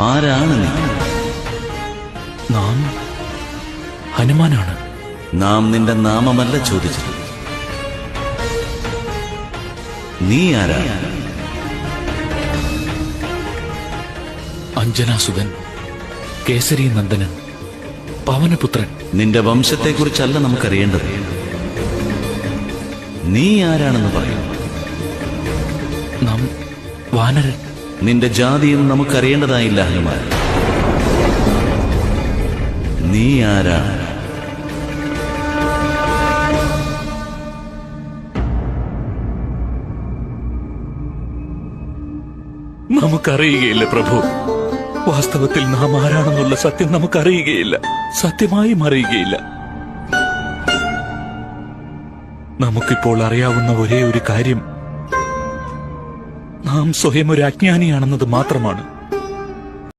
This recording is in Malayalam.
ആരാണ് നീ? നാം ഹനുമാനാണ്. നാം നിന്റെ നാമമല്ല ചോദിച്ചത്. നീ ആരാ അഞ്ജനാസുതൻ കേസരി നന്ദനൻ പവനപുത്രൻ. നിന്റെ വംശത്തെക്കുറിച്ചല്ല നമുക്കറിയേണ്ടത്. നീ ആരാണെന്ന് പറയും. നാം വാനരൻ. നിന്റെ ജാതിയും നമുക്കറിയേണ്ടതായില്ല ഹനുമാൻ. നീ ആരാണ് നമുക്കറിയുകയില്ല പ്രഭു. വാസ്തവത്തിൽ നാം ആരാണെന്നുള്ള സത്യം നമുക്കറിയുകയില്ല. സത്യമായും അറിയുകയില്ല നമുക്കിപ്പോൾ അറിയാവുന്ന ഒരേ ഒരു കാര്യം നാം സ്വയം ഒരു അജ്ഞാനിയാണെന്നത് മാത്രമാണ്.